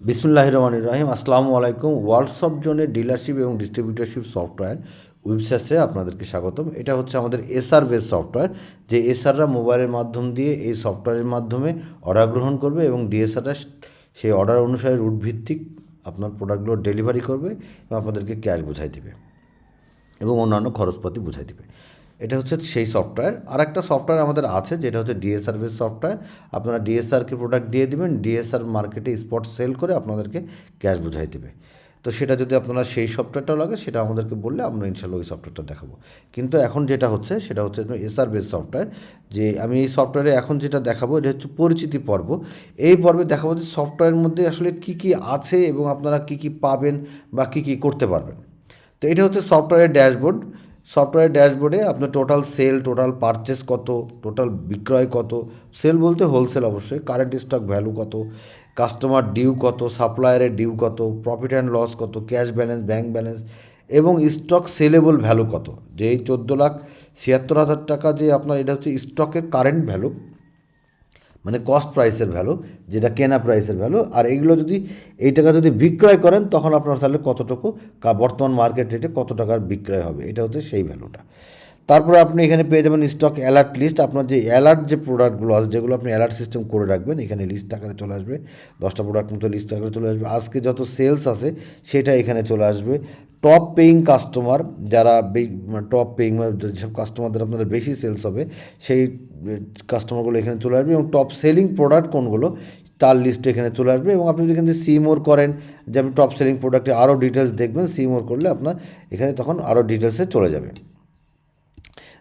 বিসমুল্লাহ রহমান রাহিম। আসসালামু আলাইকুম। ওয়ার্কশপ জোনের ডিলারশিপ এবং ডিস্ট্রিবিউটারশিপ সফটওয়্যার ওয়েবসাইটে আপনাদেরকে স্বাগতম। এটা হচ্ছে আমাদের এসআর বেস সফটওয়্যার যে এসআররা মোবাইলের মাধ্যম দিয়ে এই সফটওয়্যারের মাধ্যমে অর্ডার গ্রহণ করবে এবং ডিএসআররা সেই অর্ডার অনুসারে রুট ভিত্তিক আপনার প্রোডাক্টগুলো ডেলিভারি করবে এবং আপনাদেরকে ক্যাশ বোঝাই দেবে এবং অন্যান্য খরচপাতি বুঝাই দিবে। এটা হচ্ছে সেই সফটওয়্যার আর একটা সফটওয়্যার আমাদের আছে, যেটা হচ্ছে ডিএসআর বেস সফটওয়্যার আপনারা ডিএসআরকে প্রোডাক্ট দিয়ে দিবেন ডিএসআর মার্কেটে স্পট সেল করে আপনাদেরকে ক্যাশ বুঝাই দেবে। তো সেটা যদি আপনারা সেই সফটওয়্যারটা লাগে, সেটা আমাদেরকে বললে আমরা ইনশাল্লাহ ওই সফটওয়্যারটা দেখাবো। কিন্তু এখন যেটা হচ্ছে, সেটা হচ্ছে এসআর বেস সফটওয়্যার যে আমি এই সফটওয়্যারে এখন যেটা দেখাবো, এটা হচ্ছে পরিচিতি পর্ব। এই পর্বে দেখাবো যে সফটওয়্যারের মধ্যে আসলে কী কী আছে এবং আপনারা কী কী পাবেন বা কী কী করতে পারবেন। তো এটা হচ্ছে সফটওয়্যারের ড্যাশবোর্ড সফটওয়্যার ড্যাশবোর্ডে আপনার টোটাল সেল টোটাল পারচেস কত টোটাল বিক্রয় কত সেল বলতে হোলসেল অবশ্যই কারেন্ট স্টক ভ্যালু কত কাস্টমার ডিউ কত সাপ্লায়ারের ডিউ কত প্রফিট অ্যান্ড লস কত ক্যাশ ব্যালেন্স ব্যাঙ্ক ব্যালেন্স এবং স্টক সেলেবল ভ্যালু কত। যে এই চোদ্দ লাখ ছিয়াত্তর হাজার টাকা যে আপনার, এটা হচ্ছে স্টকের কারেন্ট ভ্যালু মানে কস্ট প্রাইসের ভ্যালু যেটা কেনা প্রাইসের ভ্যালু আর এগুলো যদি, এই টাকা যদি বিক্রয় করেন, তখন আপনার তাহলে কতটুকু বর্তমান মার্কেট রেটে কত টাকার বিক্রয় হবে? এটা হচ্ছে সেই ভ্যালুটা তারপরে আপনি এখানে পেয়ে যাবেন স্টক অ্যালার্ট লিস্ট আপনার যে অ্যালার্ট যে প্রোডাক্টগুলো আছে, যেগুলো আপনি অ্যালার্ট সিস্টেম করে রাখবেন, এখানে লিস্ট আকারে চলে আসবে। দশটা প্রোডাক্ট মতো লিস্ট আকারে চলে আসবে। আজকে যত সেলস আছে, সেটা এখানে চলে আসবে। টপ পেইং কাস্টমার যারা টপ পেইং যেসব কাস্টমারদের আপনাদের বেশি সেলস হবে, সেই কাস্টমারগুলো এখানে চলে আসবে এবং টপ সেলিং প্রোডাক্ট কোনগুলো, তার লিস্ট এখানে চলে আসবে এবং আপনি যদি এখান থেকে সিমোর করেন, যে আপনি টপ সেলিং প্রোডাক্টে আরও ডিটেলস দেখবেন সিমোর করলে আপনার এখানে তখন আরও ডিটেলসে চলে যাবে।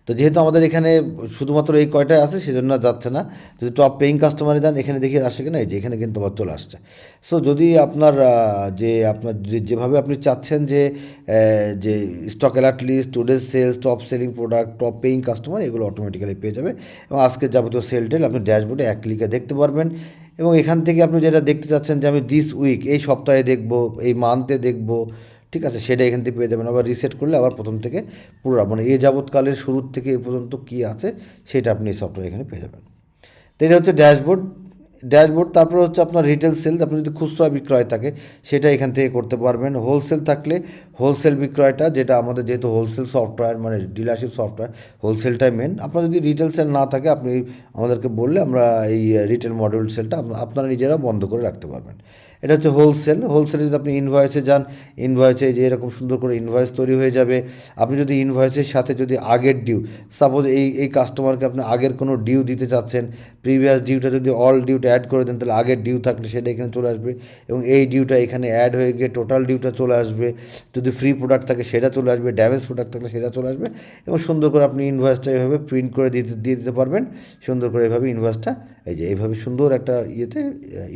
তো যেহেতু আমাদের এখানে শুধুমাত্র এই কয়টাই আছে, সেজন্য যাচ্ছে না। যদি টপ পেইং কাস্টমারে যান, এখানে দেখে আসে কিনা, এই যে এখানে কিন্তু আবার চলে আসছে। সো যদি আপনার যে আপনার যেভাবে আপনি চাচ্ছেন যে যে stock alert list today's sales top selling product top paying customer এগুলো অটোমেটিক্যালি পেয়ে যাবে। এবং আজকের যাবতীয় সেল টেল আপনি ড্যাশবোর্ডে এক ক্লিকে দেখতে পারবেন। এবং এখান থেকে আপনি যেটা দেখতে চাচ্ছেন যে আমি দিস উইক এই সপ্তাহে দেখব, এই মান্থে দেখব ঠিক আছে, সেটা এখান থেকে পেয়ে যাবেন। আবার রিসেট করলে আবার প্রথম থেকে পুরো মানে এ যাবৎকালের শুরুর থেকে এ পর্যন্ত কী আছে, সেটা আপনি এই সফটওয়্যার এখানে পেয়ে যাবেন। তো এটা হচ্ছে ড্যাশবোর্ড ড্যাশবোর্ড তারপর হচ্ছে আপনার রিটেল সেল আপনি যদি খুচরা বিক্রয় থাকে, সেটা এখান থেকে করতে পারবেন। হোলসেল থাকলে হোলসেল বিক্রয়টা, যেটা আমাদের যেহেতু হোলসেল সফটওয়্যার মানে ডিলারশিপ সফটওয়্যার হোলসেলটাই মেন আপনার যদি রিটেল সেল না থাকে, আপনি আমাদেরকে বললে আমরা এই রিটেল মডিউল সেলটা আপনা- আপনারা নিজেরা বন্ধ করে রাখতে পারবেন। এটা হচ্ছে হোলসেল হোলসেলে যদি আপনি ইনভয়েসে যান ইনভয়েসে যে এরকম সুন্দর করে ইনভয়েস তৈরি হয়ে যাবে, আপনি যদি ইনভয়েসের সাথে যদি আগের ডিউ সাপোজ এই এই কাস্টমারকে আপনি আগের কোনো ডিউ দিতে চাচ্ছেন প্রিভিয়াস ডিউটা যদি অল ডিউটা অ্যাড করে দেন, তাহলে আগের ডিউ থাকলে সেটা এখানে চলে আসবে। এবং এই ডিউটা এখানে অ্যাড হয়ে গিয়ে টোটাল ডিউটা চলে আসবে। যদি ফ্রি প্রোডাক্ট থাকে, সেটা চলে আসবে। ড্যামেজ প্রোডাক্ট থাকলে সেটা চলে আসবে। এবং সুন্দর করে আপনি ইনভয়েসটা এভাবে প্রিন্ট করে দিতে, দিয়ে দিতে পারবেন। সুন্দর করে এভাবে ইনভয়েসটা এই যে এইভাবে সুন্দর একটা ইয়েতে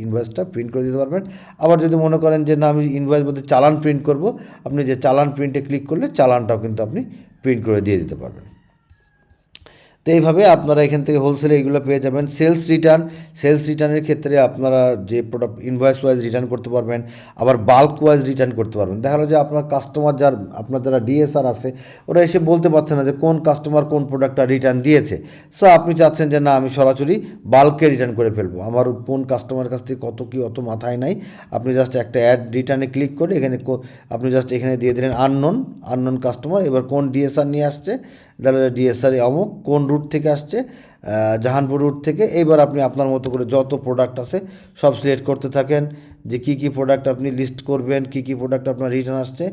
ইনভয়েসটা প্রিন্ট করে দিতে পারবেন। আবার যদি মনে করেন যে, না, আমি ইনভয়েস বলতে চালান প্রিন্ট করব, আপনি যে চালান প্রিন্টে ক্লিক করলে চালানটাও কিন্তু আপনি প্রিন্ট করে দিয়ে দিতে পারবেন। তো এইভাবে আপনারা এখান থেকে হোলসেলে এইগুলো পেয়ে যাবেন। সেলস রিটার্ন সেলস রিটার্নের ক্ষেত্রে আপনারা যে প্রোডাক্ট ইনভয়েস ওয়াইজ রিটার্ন করতে পারবেন, আবার বাল্ক ওয়াইজ রিটার্ন করতে পারবেন। দেখা গেলো যে আপনার কাস্টমার যার, আপনার যারা ডিএসআর আছে, ওরা এসে বলতে পারছে না যে কোন কাস্টমার কোন প্রোডাক্টটা রিটার্ন দিয়েছে। সো আপনি চাচ্ছেন যে না, আমি সরাসরি বাল্কে রিটার্ন করে ফেলব। আমার কোন কাস্টমার কাছ থেকে কত কি, অত মাথায় নাই। আপনি জাস্ট একটা অ্যাড রিটার্নে ক্লিক করে এখানে আপনি জাস্ট এখানে দিয়ে দিলেন আননোন আননোন কাস্টমার এবার কোন ডিএসআর নিয়ে আসছে তাহলে ডিএসআর অমুক কোন রুট থেকে আসছে জাহানপুর রুট থেকে, এইবার আপনি আপনার মতো করে যত প্রোডাক্ট আছে সব সিলেক্ট করতে থাকেন যে কি কি প্রোডাক্ট আপনি লিস্ট করবেন, কি কি প্রোডাক্ট আপনার রিটার্ন আসছে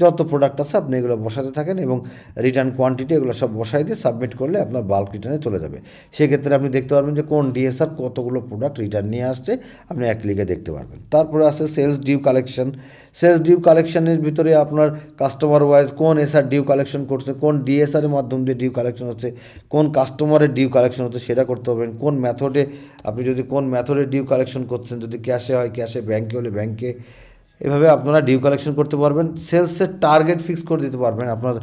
যত প্রোডাক্ট আছে আপনি এগুলো বসাতে থাকেন এবং রিটার্ন কোয়ান্টিটি এগুলো সব বসাই দিয়ে সাবমিট করলে আপনার বাল্ক রিটার্নে চলে যাবে। সেক্ষেত্রে আপনি দেখতে পারবেন যে কোন ডিএসআর কতগুলো প্রোডাক্ট রিটার্ন নিয়ে আসছে, আপনি এক ক্লিকে দেখতে পারবেন। তারপরে আছে sales due collection sales due কালেকশনের ভিতরে আপনার কাস্টমার ওয়াইজ কোন এসআর ডিউ কালেকশন করছে, কোন ডিএসআরের মাধ্যম দিয়ে ডিউ কালেকশন হচ্ছে, কোন কাস্টমারের ডিউ কালেকশন হচ্ছে সেটা করতে পারবেন। কোন মেথডে আপনি যদি কোন মেথডে ডিউ কালেকশন করছেন, যদি ক্যাশে হয় ক্যাশে ব্যাংকে হলে ব্যাংকে এভাবে আপনারা ডিউ কালেকশন করতে পারবেন সেলসের টার্গেট ফিক্স করে দিতে পারবেন। আপনার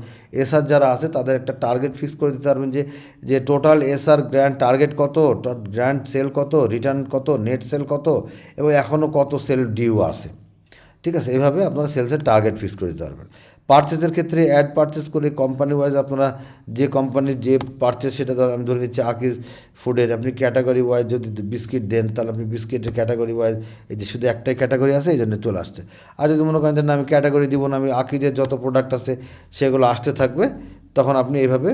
এসআর যারা আছে, তাদের একটা টার্গেট ফিক্স করে দিতে পারবেন যে যে টোটাল এসআর গ্র্যান্ড টার্গেট কত গ্র্যান্ড সেল কত রিটার্ন কত নেট সেল কত, এবং এখনও কত সেল ডিউ আছে। ঠিক আছে? এভাবে আপনারা সেলসের টার্গেট ফিক্স করে দিতে পারবেন। পারচেসের ক্ষেত্রে অ্যাড পারচেস করে কোম্পানি ওয়াইজ আপনারা যে কোম্পানির যে পারচেস সেটা ধর আমি ধরে নিচ্ছি আকিজ ফুডের আপনি ক্যাটাগরি ওয়াইজ যদি বিস্কিট দেন, তাহলে আপনি বিস্কিটের ক্যাটাগরি ওয়াইজ এই যে শুধু একটাই ক্যাটাগরি আছে, এই জন্য চলে আসছে। আর যদি মনে করেন যে না, আমি ক্যাটাগরি দিব না, আমি আকিজের যত প্রোডাক্ট আছে, সেগুলো আসতে থাকবে, তখন আপনি এইভাবে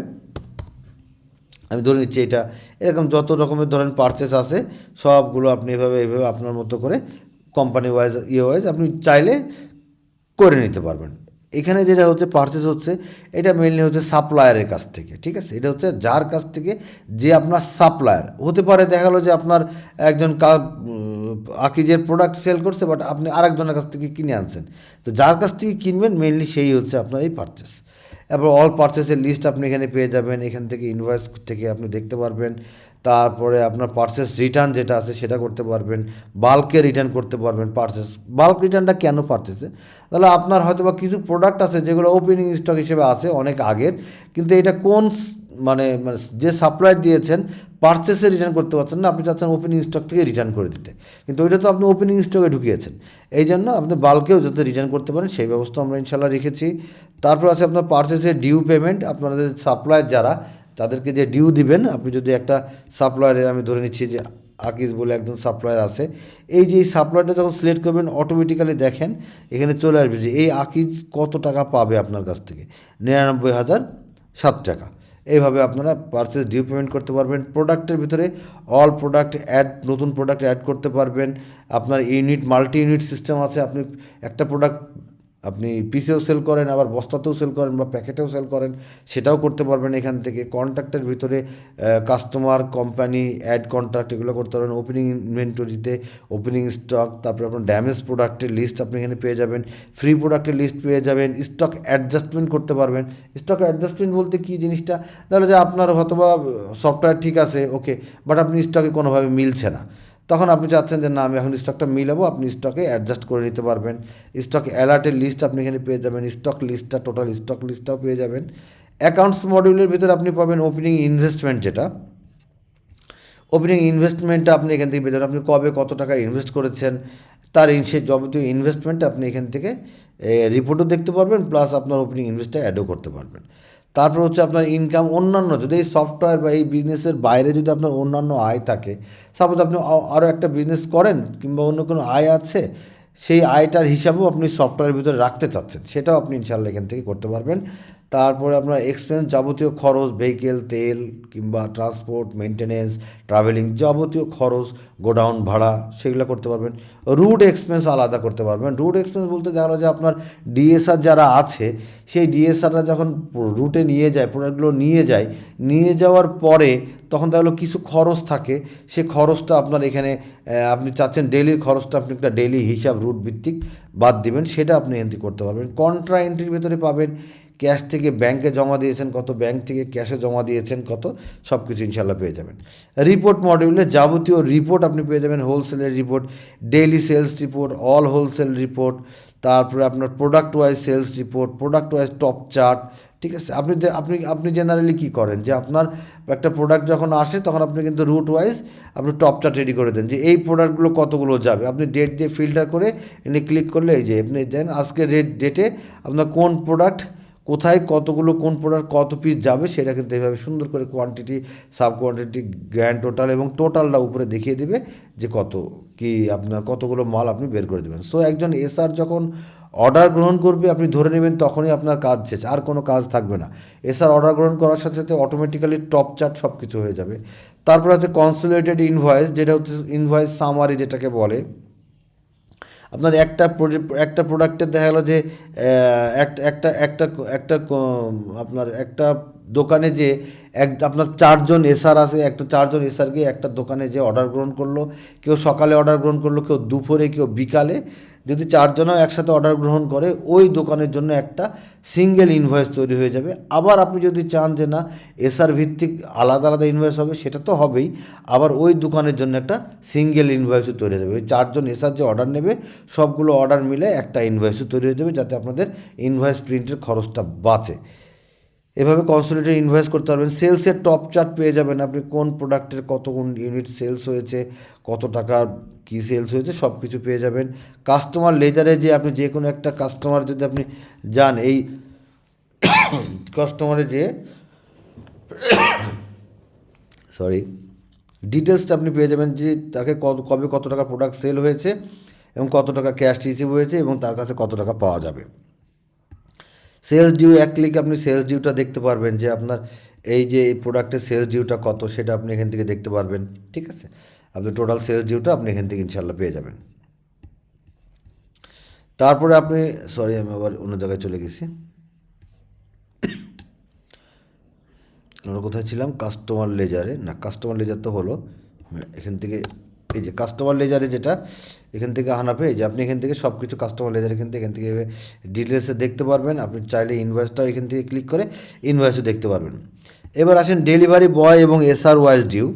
আমি ধরে নিচ্ছি এটা, এরকম যত রকমের ধরেন পারচেস আছে, সবগুলো আপনি এভাবে এইভাবে আপনার মতো করে কোম্পানি ওয়াইজ ইয়ে ওয়াইজ আপনি চাইলে করে নিতে পারবেন। এখানে যেটা হচ্ছে পারচেস হচ্ছে, এটা মেনলি হচ্ছে সাপ্লায়ারের কাছ থেকে, ঠিক আছে? এটা হচ্ছে যার কাছ থেকে যে আপনার সাপ্লায়ার হতে পারে দেখা গেলো যে আপনার একজন আকিজের প্রোডাক্ট সেল করছে বাট আপনি আরেকজনের কাছ থেকে কিনে আনছেন। তো যার কাছ থেকে কিনবেন মেনলি সেই হচ্ছে আপনার এই পারচেস এরপর অল পারচেসের লিস্ট আপনি এখানে পেয়ে যাবেন, এখান থেকে ইনভয়েস থেকে আপনি দেখতে পারবেন। তারপরে আপনার পারচেস রিটার্ন যেটা আছে সেটা করতে পারবেন বাল্কে রিটার্ন করতে পারবেন পারচেস বাল্ক রিটার্নটা কেন পারচেসে তাহলে আপনার হয়তো বা কিছু প্রোডাক্ট আছে যেগুলো ওপেনিং স্টক হিসেবে আছে অনেক আগের, কিন্তু এটা কোন মানে মানে যে সাপ্লাই দিয়েছেন পারচেসে রিটার্ন করতে পারছেন না, আপনি চাচ্ছেন ওপেনিং স্টক থেকে রিটার্ন করে দিতে। কিন্তু ওইটা তো আপনি ওপেনিং স্টকে ঢুকিয়েছেন। এই জন্য আপনি বাল্কেও যাতে রিটার্ন করতে পারেন, সেই ব্যবস্থা আমরা ইনশাল্লাহ রেখেছি। তারপর আছে আপনার পারচেসের ডিউ পেমেন্ট আপনাদের সাপ্লায়ার যারা তাদেরকে যে ডিউ দিবেন, আপনি যদি একটা সাপ্লায়ারের আমি ধরে নিচ্ছি যে আকিজ বলে একজন সাপ্লায়ার আছে, এই যে এই সাপ্লায়ারটা যখন সিলেক্ট করবেন অটোমেটিক্যালি দেখেন, এখানে চলে আসবে যে এই আকিজ কত টাকা পাবে আপনার কাছ থেকে? নিরানব্বই হাজার সাত টাকা। এইভাবে আপনারা পারচেস ডিউ পেমেন্ট করতে পারবেন। প্রোডাক্টের ভিতরে অল প্রোডাক্ট অ্যাড নতুন প্রোডাক্ট অ্যাড করতে পারবেন। আপনার ইউনিট মাল্টি ইউনিট সিস্টেম আছে। আপনি একটা প্রোডাক্ট আপনি পিসেও সেল করেন, আবার বস্তাতেও সেল করেন বা প্যাকেটেও সেল করেন, সেটাও করতে পারবেন এখান থেকে। কন্ট্রাক্টের ভিতরে কাস্টমার কোম্পানি অ্যাড কন্ট্রাক্ট এগুলো করতে পারবেন। ওপেনিং ইনভেন্টরিতে ওপেনিং স্টক তারপরে আপনার ড্যামেজ প্রোডাক্টের লিস্ট আপনি এখানে পেয়ে যাবেন। ফ্রি প্রোডাক্টের লিস্ট পেয়ে যাবেন। স্টক অ্যাডজাস্টমেন্ট করতে পারবেন। স্টক অ্যাডজাস্টমেন্ট বলতে কী জিনিসটা? তাহলে যে আপনার হয়তোবা সফটওয়্যার ঠিক আছে ওকে বাট আপনি স্টকে কোনোভাবে মিলছে না। তখন আপনি চাচ্ছেন যে, না, আমি এখন স্টকটা মিলাবো। আপনি স্টকে অ্যাডজাস্ট করে নিতে পারবেন। স্টক অ্যালার্টের লিস্ট আপনি এখানে পেয়ে যাবেন। স্টক লিস্টটা টোটাল স্টক লিস্টটাও পেয়ে যাবেন। অ্যাকাউন্টস মডিউলের ভিতরে আপনি পাবেন ওপেনিং ইনভেস্টমেন্ট যেটা। ওপেনিং ইনভেস্টমেন্টটা আপনি এখান থেকে পেয়ে যাবেন। আপনি কবে কত টাকা ইনভেস্ট করেছেন, তার সেই যাবতীয় ইনভেস্টমেন্ট আপনি এখান থেকে রিপোর্টও দেখতে পারবেন প্লাস আপনার ওপেনিং ইনভেস্টটা অ্যাডও করতে পারবেন। তারপর হচ্ছে আপনার ইনকাম অন্যান্য, যদি এই সফটওয়্যার বা এই বিজনেসের বাইরে যদি আপনার অন্যান্য আয় থাকে সাপোজ আপনি আরও একটা বিজনেস করেন কিংবা অন্য কোনো আয় আছে, সেই আয়টার হিসাবেও আপনি সফটওয়্যারের ভিতরে রাখতে চাচ্ছেন। সেটাও আপনি ইনশাল্লাহ এখান থেকে করতে পারবেন। তারপরে আপনার এক্সপেন্স যাবতীয় খরচ ভেহিকেল তেল কিংবা ট্রান্সপোর্ট মেনটেনেন্স ট্রাভেলিং যাবতীয় খরচ গোডাউন ভাড়া, সেগুলো করতে পারবেন। রুট এক্সপেন্স আলাদা করতে পারবেন। রুট এক্সপেন্স বলতে দেখা যে আপনার ডিএসআর যারা আছে, সেই ডিএসআররা যখন রুটে নিয়ে যায় প্রোডাক্টগুলো নিয়ে যায়, নিয়ে যাওয়ার পরে তখন গেলো কিছু খরচ থাকে। সে খরচটা আপনার এখানে আপনি চাচ্ছেন ডেলির খরচটা আপনি একটা ডেলি হিসাব রুট ভিত্তিক বাদ দিবেন, সেটা আপনি এন্ট্রি করতে পারবেন। কন্ট্রা এন্ট্রির ভেতরে পাবেন ক্যাশ থেকে ব্যাংকে জমা দিয়েছেন কত, ব্যাংক থেকে ক্যাশে জমা দিয়েছেন কত সব কিছু ইনশাল্লাহ পেয়ে যাবেন। রিপোর্ট মডিউলে যাবতীয় রিপোর্ট আপনি পেয়ে যাবেন হোলসেলের report daily sales report all wholesale report, তারপরে আপনার product wise sales report product wise top chart ঠিক আছে? আপনি আপনি আপনি জেনারেলি কী করেন? যে আপনার একটা প্রোডাক্ট যখন আসে, তখন আপনি কিন্তু রুট ওয়াইজ আপনি টপ চার্ট রেডি করে দেন যে এই প্রোডাক্টগুলো কতগুলো যাবে। আপনি ডেট দিয়ে ফিল্টার করে, এনে ক্লিক করলে এই যে, আপনি দেন আজকে রেট ডেটে আপনার কোন প্রোডাক্ট কোথায় কতগুলো কোন প্রোডাক্ট কত পিস যাবে সেটা কিন্তু এইভাবে সুন্দর করে quantity sub quantity grand total এবং টোটালটা উপরে দেখিয়ে দেবে যে কত কি আপনার কতগুলো মাল আপনি বের করে দেবেন। সো একজন এসআর যখন অর্ডার গ্রহণ করবে, আপনি ধরে নেবেন তখনই আপনার কাজ শেষ, আর কোনো কাজ থাকবে না। এসআর অর্ডার গ্রহণ করার সাথে সাথে অটোমেটিক্যালি টপ চার্ট সব কিছু হয়ে যাবে। তারপর হচ্ছে কনসোলিডেটেড ইনভয়েস যেটা হচ্ছে ইনভয়েস সামারি যেটাকে বলে আপনার একটা একটা প্রোডাক্টের দেখা গেলো যে একটা একটা একটা একটা আপনার একটা দোকানে যে এক আপনার চারজন এসার আছে, একটা চারজন গিয়ে একটা দোকানে যে অর্ডার গ্রহণ করল, কেউ সকালে অর্ডার গ্রহণ করল, কেউ দুপুরে, কেউ বিকালে যদি চারজনও একসাথে অর্ডার গ্রহণ করে, ওই দোকানের জন্য একটা সিঙ্গেল ইনভয়েস তৈরি হয়ে যাবে। আবার আপনি যদি চান যে না এসআর ভিত্তিক আলাদা আলাদা ইনভয়েস হবে, সেটা তো হবেই। আবার ওই দোকানের জন্য একটা সিঙ্গেল ইনভয়েসও তৈরি হয়ে যাবে। ওই চারজন এসআর যে অর্ডার নেবে, সবগুলো অর্ডার মিলে একটা ইনভয়েসও তৈরি হয়ে যাবে, যাতে আপনাদের ইনভয়েস প্রিন্টের খরচটা বাঁচে। এভাবে কনসোলিডেট ইনভয়েস করতে পারবেন। সেলসের টপ চার্ট পেয়ে যাবেন আপনি কোন প্রোডাক্টের কত কোন ইউনিট সেলস হয়েছে, কত টাকা কী সেলস হয়েছে সব কিছু পেয়ে যাবেন। কাস্টমার লেজারে যে আপনি যে কোনো একটা কাস্টমার যদি আপনি যান, এই কাস্টমারে যে সরি ডিটেলসটা আপনি পেয়ে যাবেন যে তাকে কবে কত টাকা প্রোডাক্ট সেল হয়েছে এবং কত টাকা ক্যাশ রিসিভ হয়েছে এবং তার কাছে কত টাকা পাওয়া যাবে। সেলস ডিউ এক ক্লিক আপনি সেলস ডিউটা দেখতে পারবেন যে আপনার এই যে এই প্রোডাক্টের সেলস ডিউটা কত সেটা আপনি এখান থেকে দেখতে পারবেন, ঠিক আছে? আপনি টোটাল সেলস ডিউটা আপনি এখান থেকে ইনশাল্লাহ পেয়ে যাবেন। তারপরে আপনি সরি আমি আবার অন্য জায়গায় চলে গেছি। আমরা কোথায় ছিলাম? কাস্টমার লেজারে না কাস্টমার লেজার তো হলো এখান থেকে, এই যে কাস্টমার লেজারে যেটা এখান থেকে আনাপে এই যে আপনি এখান থেকে সব কিছু কাস্টমার লেজার এখান থেকে এখান থেকে ডিটেলসে দেখতে পারবেন। আপনি চাইলে ইনভয়েসটাও এখান থেকে ক্লিক করে ইনভয়েসও দেখতে পারবেন। এবার আসেন ডেলিভারি বয় এবং এসআর ওয়াইজ ডিউ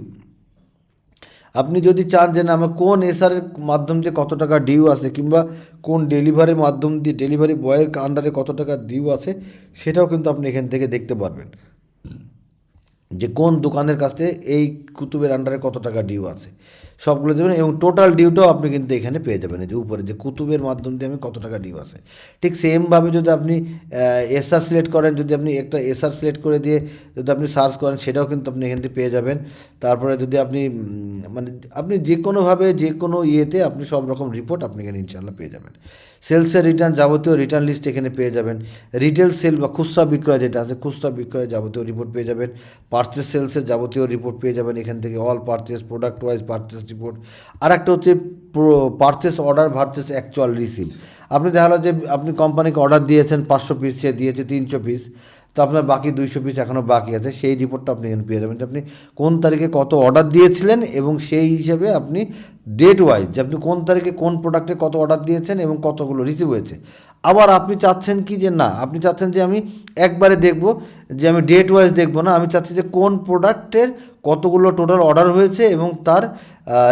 আপনি যদি চান যে না, আমার কোন এসআরের মাধ্যম দিয়ে কত টাকা ডিউ আছে কিংবা কোন ডেলিভারির মাধ্যম দিয়ে ডেলিভারি বয়ের আন্ডারে কত টাকা ডিউ আছে, সেটাও কিন্তু আপনি এখান থেকে দেখতে পারবেন। যে কোন দোকানের কাছ থেকে এই কুতুবের আন্ডারে কত টাকা ডিউ আছে। সবগুলো দেবেন এবং টোটাল ডিউটাও আপনি কিন্তু এখানে পেয়ে যাবেন। যে উপরে যে কুতুবের মাধ্যম দিয়ে আমি কত টাকা ডিউ আছে? ঠিক সেমভাবে যদি আপনি এসআর সিলেক্ট করেন, যদি আপনি একটা এসআর সিলেক্ট করে দিয়ে যদি আপনি সার্চ করেন, সেটাও কিন্তু আপনি এখান থেকে পেয়ে যাবেন। তারপরে যদি আপনি মানে আপনি যে কোনোভাবে যে কোনো ইয়েতে আপনি সব রকম রিপোর্ট আপনি এখানে ইনশাল্লাহ পেয়ে যাবেন। সেলসের রিটার্ন যাবতীয় রিটার্ন লিস্ট এখানে পেয়ে যাবেন। রিটেল সেল বা খুচরা বিক্রয় যেটা আছে, খুচরা বিক্রয় যাবতীয় রিপোর্ট পেয়ে যাবেন। পার্চেস সেলসের যাবতীয় রিপোর্ট পেয়ে যাবেন এখান থেকে। All purchase product wise purchase report আর একটা হচ্ছে purchase order versus actual receive আপনি দেখা গেলো যে আপনি কোম্পানিকে অর্ডার দিয়েছেন, পাঁচশো পিস সে দিয়েছে, তিনশো পিস তো আপনার বাকি দুইশো পিস এখনও বাকি আছে, সেই রিপোর্টটা আপনি এখানে পেয়ে যাবেন। যে আপনি কোন তারিখে কত অর্ডার দিয়েছিলেন এবং সেই হিসেবে আপনি ডেট ওয়াইজ যে আপনি কোন তারিখে কোন প্রোডাক্টে কত অর্ডার দিয়েছেন এবং কতগুলো রিসিভ হয়েছে। আবার আপনি চাচ্ছেন কি যে না, আপনি চাচ্ছেন যে আমি একবারে দেখব, যে আমি ডেট ওয়াইজ দেখব না, আমি চাচ্ছি যে কোন প্রোডাক্টের কতগুলো টোটাল অর্ডার হয়েছে এবং তার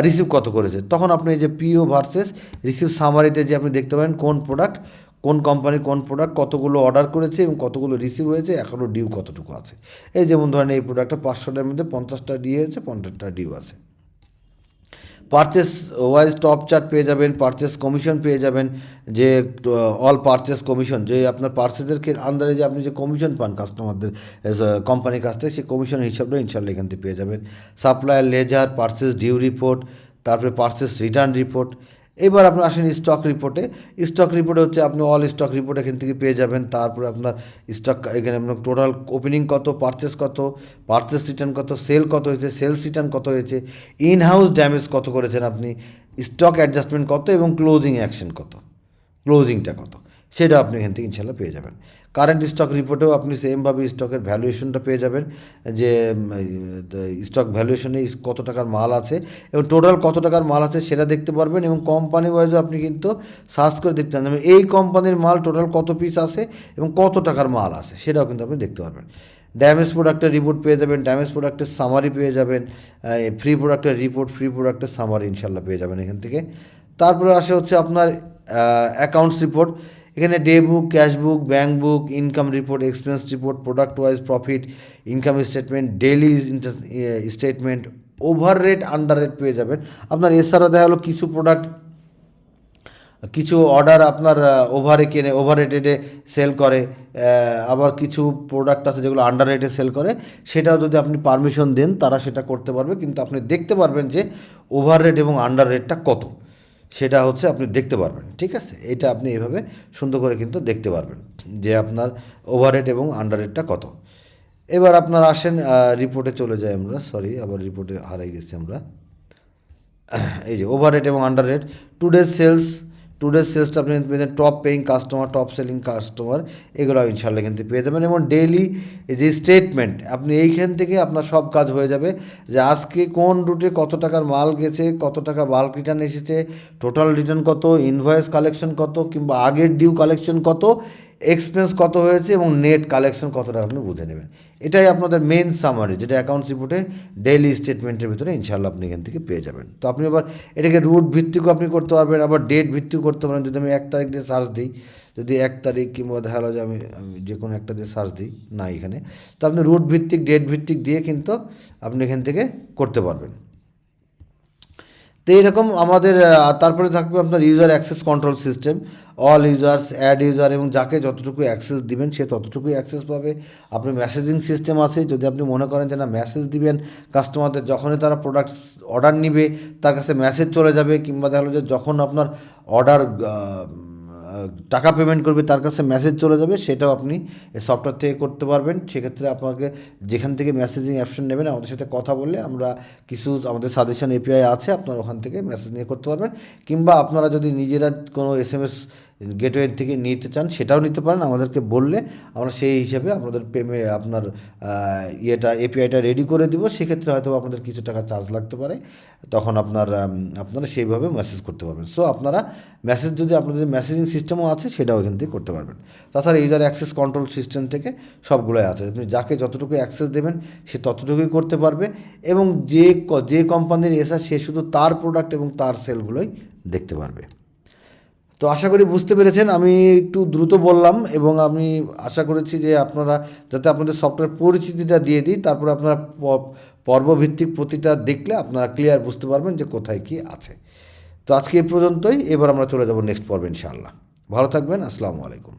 রিসিভ কত করেছে? তখন আপনি এই যে পিও ভার্সেস রিসিভ সামারিতে যে আপনি দেখতে পারেন কোন প্রোডাক্ট কোন কোম্পানির কোন প্রোডাক্ট কতগুলো অর্ডার করেছে এবং কতগুলো রিসিভ হয়েছে এখনও ডিউ কতটুকু আছে। এই যেমন ধরেন এই প্রোডাক্টটা পাঁচশোটার মধ্যে পঞ্চাশটা ডিউ হয়েছে, পঞ্চাশটা ডিউ আছে। পারচেস ওয়াইজ টপ চার্ট পেয়ে যাবেন পারচেস কমিশন পেয়ে যাবেন, যে অল পারচেস কমিশন যে আপনার পার্চেসের আন্দারে যে আপনি যে কমিশন পান কাস্টমারদের কোম্পানির কাছ থেকে, সেই কমিশনের হিসাবটা ইনশাল্লাহ এখান থেকে পেয়ে যাবেন। Supplier ledger purchase due report তারপরে পারচেস রিটার্ন রিপোর্ট এবার আপনি আসেন স্টক রিপোর্টে স্টক রিপোর্টে হচ্ছে আপনি অল স্টক রিপোর্ট এখান থেকে পেয়ে যাবেন। তারপরে আপনার স্টক এখানে আপনার টোটাল ওপেনিং কত পারচেস কত পারচেস রিটার্ন কত সেল কত হয়েছে সেলস রিটার্ন কত হয়েছে ইন হাউস ড্যামেজ কত করেছেন আপনি স্টক অ্যাডজাস্টমেন্ট কত এবং ক্লোজিং অ্যাকশন কত ক্লোজিংটা কত, সেটা আপনি এখান থেকে ইনশাল্লাহ পেয়ে যাবেন। কারেন্ট স্টক রিপোর্টেও আপনি সেমভাবে স্টকের ভ্যালুয়েশনটা পেয়ে যাবেন, যে স্টক ভ্যালুয়েশনে কত টাকার মাল আছে এবং টোটাল কত টাকার মাল আছে সেটা দেখতে পারবেন এবং কোম্পানি ওয়াইজও আপনি কিন্তু সার্চ করে দেখতে পারবেন এই কোম্পানির মাল টোটাল কত পিস আছে এবং কত টাকার মাল আছে সেটাও কিন্তু আপনি দেখতে পারবেন। ড্যামেজ প্রোডাক্টের রিপোর্ট পেয়ে যাবেন ড্যামেজ প্রোডাক্টের সামারি পেয়ে যাবেন ফ্রি প্রোডাক্টের রিপোর্ট ফ্রি প্রোডাক্টের সামারি ইনশাল্লাহ পেয়ে যাবেন এখান থেকে। তারপরে আসে হচ্ছে আপনার অ্যাকাউন্টস রিপোর্ট এখানে day book cash book bank book income report expense report product wise profit income statement daily statement over rate under rate পেয়ে যাবেন। আপনার এছাড়াও দেখা গেলো কিছু প্রোডাক্ট কিছু অর্ডার আপনার ওভারে কেনে ওভার রেটেডে সেল করে আবার কিছু প্রোডাক্ট আছে যেগুলো আন্ডার রেটে সেল করে, সেটাও যদি আপনি পারমিশন দেন, তারা সেটা করতে পারবে। কিন্তু আপনি দেখতে পারবেন যে ওভার রেট এবং আন্ডার রেটটা কত। সেটা হচ্ছে আপনি দেখতে পারবেন, ঠিক আছে? এটা আপনি এভাবে সুন্দর করে কিন্তু দেখতে পারবেন যে আপনার ওভার রেট এবং আন্ডার রেটটা কত। এবার আপনার আসেন রিপোর্টে চলে যাই আমরা সরি আবার রিপোর্টে হারাই গেছি আমরা। এই যে ওভার রেট এবং under rate today sales today's সেলসটা আপনি পেয়ে top paying customer top selling customer এগুলো ইনশাল্লাহ কিন্তু পেয়ে যাবেন। এবং ডেইলি যে স্টেটমেন্ট আপনি এইখান থেকে আপনার সব কাজ হয়ে যাবে যে আজকে কোন রুটে কত টাকার মাল গেছে, কত টাকা বাল্ক রিটার্ন এসেছে টোটাল রিটার্ন কত ইনভয়েস কালেকশন কত, কিংবা আগের ডিউ কালেকশন কত এক্সপেন্স কত হয়েছে এবং নেট কালেকশন কতটা আপনি বুঝে নেবেন। এটাই আপনাদের মেন সামারি যেটা অ্যাকাউন্টস রিপোর্টে ডেইলি স্টেটমেন্টের ভিতরে ইনশাল্লাহ আপনি এখান থেকে পেয়ে যাবেন। তো আপনি আবার এটাকে রুট ভিত্তিকও আপনি করতে পারবেন, আবার ডেট ভিত্তিক করতে পারেন। যদি আমি এক তারিখ দিয়ে সার্চ দিই, যদি এক তারিখ কিংবা দেখা গেলো যে আমি আমি যে কোনো একটা দিয়ে সার্চ দিই না এখানে, তো আপনি রুট ভিত্তিক ডেট ভিত্তিক দিয়ে কিন্তু আপনি এখান থেকে করতে পারবেন। তো এইরকম আমাদের তারপরে থাকবে আপনার user access control system all users add user এবং যাকে যতটুকু অ্যাক্সেস দিবেন, সে ততটুকুই অ্যাক্সেস পাবে। আপনি মেসেজিং সিস্টেম আছে, যদি আপনি মনে করেন যে না মেসেজ দিবেন কাস্টমারদের যখনই তারা প্রোডাক্ট অর্ডার নিবে, তার কাছে মেসেজ চলে যাবে, কিংবা দেখা যে যখন আপনার অর্ডার টাকা পেমেন্ট করবে, তার কাছে মেসেজ চলে যাবে, সেটাও আপনি সফটওয়্যার থেকে করতে পারবেন। সেক্ষেত্রে আপনাকে যেখান থেকে মেসেজিং অ্যাপশন নেবেন, আমাদের সাথে কথা বললে আমরা কিছু আমাদের সাজেশন এপিআই আছে, আপনারা ওখান থেকে মেসেজ নিয়ে করতে পারবেন। কিংবা আপনারা যদি নিজেরা কোনো এস এম এস গেটওয়ে থেকে নিতে চান, সেটাও নিতে পারেন। আমাদেরকে বললে আমরা সেই হিসেবে আপনাদের পেমে আপনার ইয়েটা এপিআইটা রেডি করে দিব। সেক্ষেত্রে হয়তো আপনাদের কিছু টাকা চার্জ লাগতে পারে। তখন আপনার আপনারা সেইভাবে মেসেজ করতে পারবেন। সো আপনারা মেসেজ যদি আপনাদের মেসেজিং সিস্টেমও আছে, সেটাও এখান থেকে করতে পারবেন। তাছাড়া ইউজার অ্যাক্সেস কন্ট্রোল সিস্টেম থেকে সবগুলোই আছে। আপনি যাকে যতটুকু অ্যাক্সেস দেবেন, সে ততটুকুই করতে পারবে এবং যে যে কোম্পানির এসা সে শুধু তার প্রোডাক্ট এবং তার সেলগুলোই দেখতে পারবে। তো আশা করি বুঝতে পেরেছেন, আমি একটু দ্রুত বললাম এবং আমি আশা করেছি যে আপনারা, যাতে আপনাদের সফটওয়্যার পরিচিতিটা দিয়ে দিই, তারপর আপনারা পর্বভিত্তিক প্রতিটা দেখলে আপনারা ক্লিয়ার বুঝতে পারবেন যে কোথায় কি আছে। তো আজকে এই পর্যন্তই, এবার আমরা চলে যাব নেক্সট পর্বে ইনশাআল্লাহ। ভালো থাকবেন, আসসালামু আলাইকুম।